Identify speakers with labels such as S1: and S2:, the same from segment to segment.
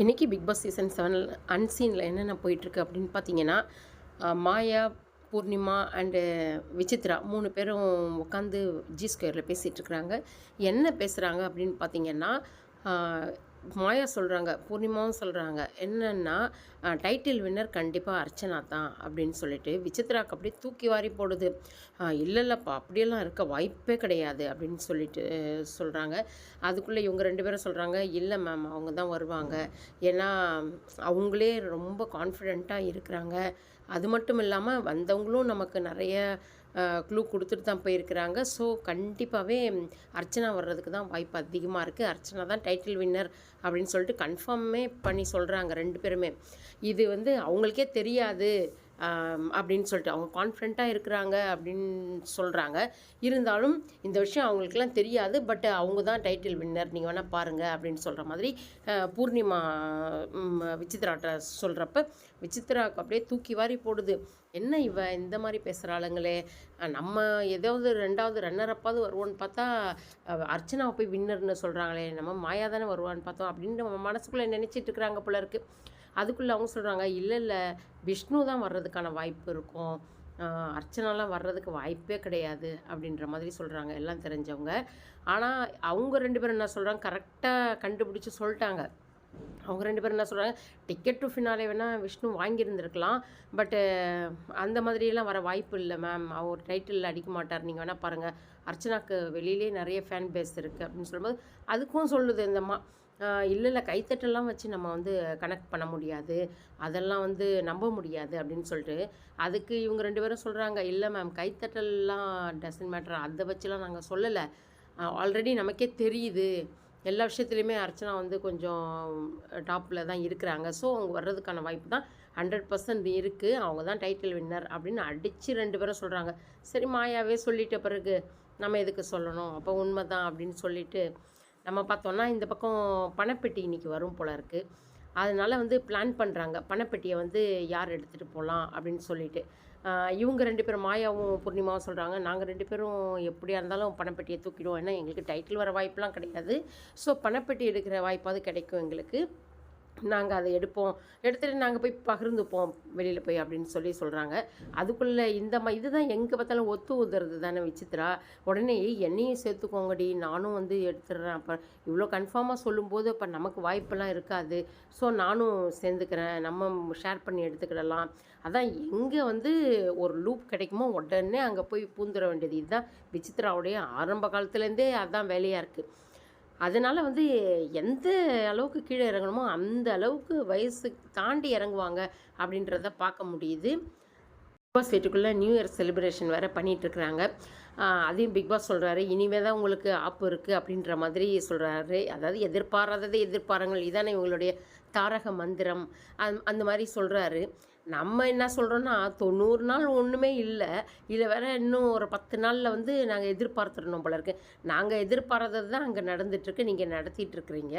S1: இன்றைக்கி Bigg Boss season seven அன்சீனில் என்னென்ன போயிட்டுருக்கு அப்படின்னு பார்த்தீங்கன்னா மாயா பூர்ணிமா அண்டு விசித்ரா மூணு பேரும் உட்காந்து ஜி ஸ்கொயரில் பேசிகிட்டு இருக்கிறாங்க என்ன பேசுகிறாங்க அப்படின்னு பார்த்தீங்கன்னா மாயா சொல்கிறாங்க பூர்ணிமாவும் சொல்கிறாங்க என்னென்னா டைட்டில் வின்னர் கண்டிப்பாக அர்ச்சனா தான் அப்படின்னு சொல்லிட்டு விசித்ராக்கு அப்படியே தூக்கி வாரி போடுது. இல்லை இல்லைப்பா அப்படியெல்லாம் இருக்க வாய்ப்பே கிடையாது அப்படின்னு சொல்லிட்டு சொல்கிறாங்க அதுக்குள்ளே இவங்க ரெண்டு பேரும் சொல்கிறாங்க இல்லை மேம் அவங்க தான் வருவாங்க. ஏன்னா அவங்களே ரொம்ப கான்ஃபிடெண்ட்டாக இருக்கிறாங்க. அது மட்டும் இல்லாமல் வந்தவங்களும் நமக்கு நிறைய க்ளூ கொடுத்துட்டு தான் போயிருக்கிறாங்க. ஸோ கண்டிப்பாகவே அர்ச்சனா வர்றதுக்கு தான் வாய்ப்பு அதிகமாக இருக்குது அர்ச்சனா தான் டைட்டில் வின்னர் அப்படின்னு சொல்லிட்டு கன்ஃபார்மே பண்ணி சொல்கிறாங்க ரெண்டு பேருமே. இது வந்து அவங்களுக்கே தெரியாது. அப்படின்னு சொல்லிட்டு அவங்க கான்ஃபிடண்ட்டாக இருக்கிறாங்க அப்படின்னு சொல்கிறாங்க இருந்தாலும் இந்த விஷயம் அவங்களுக்குலாம் தெரியாது பட் அவங்க தான் டைட்டில் வின்னர் நீங்கள் வேணால் பாருங்கள் அப்படின்னு சொல்கிற மாதிரி பூர்ணிமா விசித்ராட்ட சொல்கிறப்ப விசித்ராவுக்கு அப்படியே தூக்கி வாரி போடுது. என்ன இவ இந்த மாதிரி பேசுகிற ஆளுங்களே? நம்ம ஏதாவது ரெண்டாவது ரன்னரப்பாவது வருவோன்னு பார்த்தா அர்ச்சனாவை போய் வின்னர்னு சொல்கிறாங்களே நம்ம மாயா தானே வருவான்னு பார்த்தோம் அப்படின்னு நம்ம மனசுக்குள்ளே நினச்சிட்டு இருக்கிறாங்க போல இருக்குது அதுக்குள்ளே அவங்க சொல்கிறாங்க இல்லை இல்லை விஷ்ணு தான் வர்றதுக்கான வாய்ப்பு இருக்கும். அர்ச்சனாலாம் வர்றதுக்கு வாய்ப்பே கிடையாது. அப்படின்ற மாதிரி சொல்கிறாங்க எல்லாம் தெரிஞ்சவங்க. ஆனால் அவங்க ரெண்டு பேரும் என்ன சொல்கிறாங்க கரெக்டாக கண்டுபிடிச்சி சொல்லிட்டாங்க. அவங்க ரெண்டு பேரும் என்ன சொல்கிறாங்க டிக்கெட் டு ஃபினாலே வேணால் விஷ்ணு வாங்கியிருந்திருக்கலாம். பட்டு அந்த மாதிரியெல்லாம் வர வாய்ப்பு இல்லை மேம் அவர் டைட்டில் அடிக்க மாட்டார். நீங்கள் வேணால் பாருங்கள் அர்ச்சனாக்கு வெளியிலே நிறைய ஃபேன் பேஸ் இருக்குது அப்படின்னு சொல்லும்போது அதுக்கும் சொல்லுது இந்த மா இல்லை இல்லை கைத்தட்டெல்லாம் வச்சு நம்ம வந்து கனெக்ட் பண்ண முடியாது. அதெல்லாம் வந்து நம்ப முடியாது அப்படின்னு சொல்லிட்டு அதுக்கு இவங்க ரெண்டு பேரும் சொல்கிறாங்க இல்லை மேம் கைத்தட்டல்லாம் டசன் மேட்டர் அதை வச்சுலாம் நாங்கள் சொல்லலை. ஆல்ரெடி நமக்கே தெரியுது. எல்லா விஷயத்துலையுமே அர்ச்சனா வந்து கொஞ்சம் டாப்பில் தான் இருக்கிறாங்க. ஸோ அவங்க வர்றதுக்கான வாய்ப்பு தான் ஹண்ட்ரட் பர்சன்ட் இருக்குது அவங்க தான் டைட்டில் வின்னர் அப்படின்னு அடித்து ரெண்டு பேரும் சொல்கிறாங்க சரி மாயாவே சொல்லிட்ட பிறகு நம்ம எதுக்கு சொல்லணும்? அப்போ உண்மை தான் அப்படின்னு சொல்லிட்டு நம்ம பார்த்தோன்னா இந்த பக்கம் பணப்பெட்டி இன்றைக்கி வரும் போல இருக்குது அதனால் வந்து பிளான் பண்ணுறாங்க பணப்பெட்டியை வந்து யார் எடுத்துகிட்டு போகலாம் அப்படின்னு சொல்லிட்டு. இவங்க ரெண்டு பேரும் மாயாவும் பூர்ணிமாவும் சொல்கிறாங்க நாங்கள் ரெண்டு பேரும் எப்படியா இருந்தாலும் பணப்பெட்டியை தூக்கிடுவோம். ஏன்னா எங்களுக்கு டைட்டில் வர வாய்ப்பெலாம் கிடையாது. ஸோ பணப்பெட்டி எடுக்கிற வாய்ப்பாவது கிடைக்கும் எங்களுக்கு. நாங்கள் அதை எடுப்போம். எடுத்துகிட்டு நாங்கள் போய் பகிர்ந்துப்போம் வெளியில் போய் அப்படின்னு சொல்லி சொல்கிறாங்க அதுக்குள்ளே இந்த ம இதுதான் எங்கே பார்த்தாலும் ஒத்து ஊதுறது தானே விசித்ரா உடனே என்னையும் சேர்த்துக்கோங்கடி. நானும் வந்து எடுத்துடுறேன். அப்போ இவ்வளோ கன்ஃபார்மாக சொல்லும்போது அப்போ நமக்கு வாய்ப்பெல்லாம் இருக்காது. ஸோ நானும் சேர்ந்துக்கிறேன். நம்ம ஷேர் பண்ணி எடுத்துக்கிடலாம். அதான் எங்கே வந்து ஒரு லூப் கிடைக்குமோ உடனே அங்கே போய் பூந்துட வேண்டியது. இதுதான் விசித்ராவுடைய ஆரம்ப காலத்துலேருந்தே அதுதான் வேலையாக இருக்குது அதனால் வந்து எந்த அளவுக்கு கீழே இறங்கணுமோ அந்த அளவுக்கு வயசு தாண்டி இறங்குவாங்க அப்படின்றத பார்க்க முடியுது. பிக் பாஸ் வீட்டுக்குள்ளே நியூ இயர் செலிப்ரேஷன் வேறு பண்ணிகிட்ருக்குறாங்க அதையும் பிக் பாஸ் சொல்கிறாரு இனிமே தான் உங்களுக்கு ஆப்பு இருக்குது அப்படின்ற மாதிரி சொல்கிறாரு அதாவது எதிர்பாராததை எதிர்பாருங்கள் இதானே இவங்களுடைய தாரக மந்திரம். அந் அந்த மாதிரி சொல்கிறாரு நம்ம என்ன சொல்கிறோன்னா தொண்ணூறு நாள் ஒன்றுமே இல்லை. இதில் வேற இன்னும் ஒரு பத்து நாளில் வந்து நாங்கள் எதிர்பார்த்துடணும் போல இருக்கு. நாங்கள் எதிர்பார்த்தது தான் அங்கே நடந்துட்டுருக்கு. நீங்கள் நடத்திட்டு இருக்கிறீங்க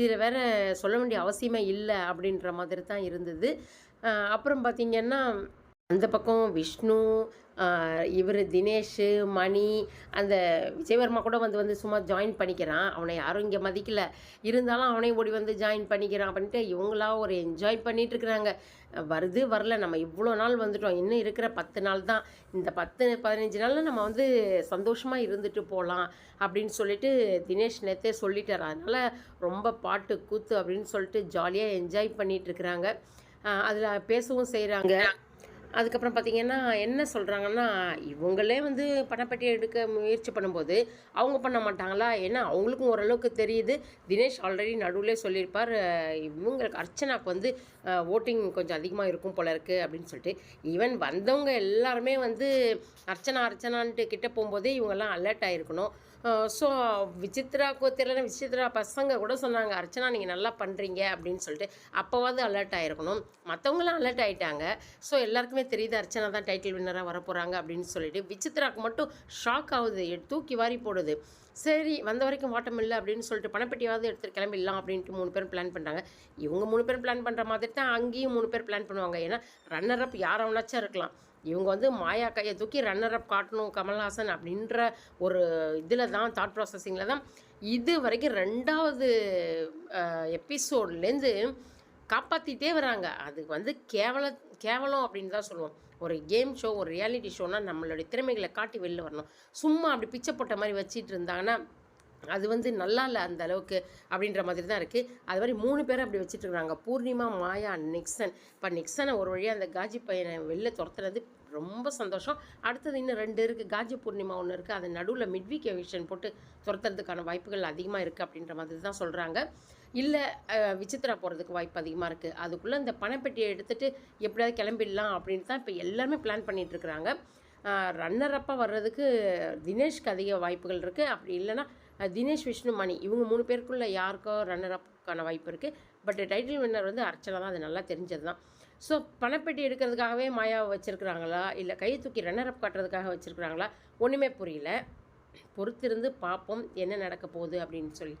S1: இதில் வேற சொல்ல வேண்டிய அவசியமே இல்லை அப்படின்ற மாதிரி தான் இருந்தது. அப்புறம் பார்த்திங்கன்னா அந்த பக்கம் விஷ்ணு இவர் தினேஷ் மணி அந்த விஜயவர்மா கூட வந்து வந்து சும்மா ஜாயின் பண்ணிக்கிறான். அவனை யாரும் இங்கே மதிக்கல. இருந்தாலும் அவனே ஓடி வந்து ஜாயின் பண்ணிக்கிறான். அப்படின்ட்டு இவங்களா ஒரு என்ஜாய் பண்ணிகிட்டு இருக்கிறாங்க. வருது வரல. நம்ம இவ்வளோ நாள் வந்துட்டோம். இன்னும் இருக்கிற பத்து நாள் தான். இந்த பத்து பதினஞ்சு நாளில் நம்ம வந்து சந்தோஷமாக இருந்துட்டு போகலாம் அப்படின்னு சொல்லிட்டு தினேஷ் நேத்தே சொல்லிட்டார். அதனால் ரொம்ப பாட்டு கூத்து அப்படின்னு சொல்லிட்டு ஜாலியாக என்ஜாய் பண்ணிகிட்ருக்குறாங்க அதில் பேசவும் செய்கிறாங்க அதுக்கப்புறம் பார்த்தீங்கன்னா என்ன சொல்கிறாங்கன்னா இவங்களே வந்து பணப்பட்டி எடுக்க முயற்சி பண்ணும்போது அவங்க பண்ண மாட்டாங்களா? ஏன்னா அவங்களுக்கும் ஓரளவுக்கு தெரியுது. தினேஷ் ஆல்ரெடி நடுவில் சொல்லியிருப்பார் இவங்களுக்கு அர்ச்சனாக்கு வந்து ஓட்டிங் கொஞ்சம் அதிகமாக இருக்கும் போல இருக்குது அப்படின்னு சொல்லிட்டு. ஈவன் வந்தவங்க எல்லாருமே வந்து அர்ச்சனா அர்ச்சனான்ட்டு கிட்டே போகும்போதே இவங்கெல்லாம் அலர்ட் ஆகிருக்கணும் ஸோ விசித்ராவுக்கு தெரியல விசித்ரா பசங்க கூட சொன்னாங்க அர்ச்சனா நீங்கள் நல்லா பண்ணுறீங்க அப்படின்னு சொல்லிட்டு அப்போவாது அலர்ட் ஆகிருக்கணும் மற்றவங்களாம் அலர்ட் ஆகிட்டாங்க ஸோ எல்லாருக்குமே தெரியுது அர்ச்சனா தான் டைட்டில் வின்னராக வரப்போகிறாங்க அப்படின்னு சொல்லிட்டு விசித்ராவுக்கு மட்டும் ஷாக் ஆகுது எ- தூக்கி வாரி போடுது. சரி வந்த வரைக்கும் வாட்டம் இல்லை அப்படின்னு சொல்லிட்டு பணப்பெட்டியாவது எடுத்துகிட்டு கிளம்பிடலாம் அப்படின்ட்டு மூணு பேரும் பிளான் பண்ணுறாங்க இவங்க மூணு பேரும் பிளான் பண்ணுற மாதிரி தான் அங்கேயும் மூணு பேர் பிளான் பண்ணுவாங்க. ஏன்னா ரன்னர் அப் யாரை இருக்கலாம். இவங்க வந்து மாயா கையை தூக்கி ரன்னர் அப் காட்டணும் கமல்ஹாசன் அப்படின்ற ஒரு இதில் தான் தாட் ப்ராசஸிங்கில் தான். இது வரைக்கும் ரெண்டாவது எபிசோட்லேருந்து காப்பாற்றிட்டே வராங்க. அது வந்து கேவல கேவலம் அப்படின்னு தான் சொல்லுவோம். ஒரு கேம் ஷோ ஒரு ரியாலிட்டி ஷோனால் நம்மளுடைய திறமைகளை காட்டி வெளில வரணும். சும்மா அப்படி பிச்சை போட்ட மாதிரி வச்சிட்டு இருந்தாங்கன்னா அது வந்து நல்லா இல்லை அந்த அளவுக்கு அப்படின்ற மாதிரி தான் இருக்குது அது மாதிரி மூணு பேரும் அப்படி வச்சுட்டு இருக்காங்க. பூர்ணிமா மாயா நிக்சன். இப்போ நிக்சனை ஒரு வழியாக அந்த காஜி பையனை வெளில துரத்துனது ரொம்ப சந்தோஷம். அடுத்தது இன்னும் ரெண்டு இருக்குது காஜி பூர்ணிமா ஒன்று இருக்குது அது நடுவில் மிட்வீக் எவிஷன் போட்டு துரத்துறதுக்கான வாய்ப்புகள் அதிகமாக இருக்குது அப்படின்ற மாதிரி தான் சொல்கிறாங்க இல்லை விசித்ரா போகிறதுக்கு வாய்ப்பு அதிகமாக இருக்குது அதுக்குள்ளே இந்த பணப்பெட்டியை எடுத்துகிட்டு எப்படியாவது கிளம்பிடலாம் அப்படின்னு தான் இப்போ எல்லாருமே பிளான் பண்ணிகிட்டு இருக்கிறாங்க. ரன்னர் அப்பா வர்றதுக்கு தினேஷ்க்கு அதிக வாய்ப்புகள் இருக்குது அப்படி இல்லைன்னா தினேஷ் விஷ்ணுமணி இவங்க மூணு பேருக்குள்ள யாருக்கோ ரன்னர் அப்புக்கான வாய்ப்பு இருக்குது பட் டைட்டில் வின்னர் வந்து அர்ச்சனா தான். அது நல்லா தெரிஞ்சது தான். ஸோ பணப்பெட்டி எடுக்கிறதுக்காகவே மாயாவை வச்சுருக்குறாங்களா? இல்லை கையை தூக்கி ரன்னர் அப் காட்டுறதுக்காக வச்சுருக்குறாங்களா? ஒன்றுமே புரியல. பொறுத்திருந்து பார்ப்போம் என்ன நடக்க போகுது அப்படின்னு சொல்லி.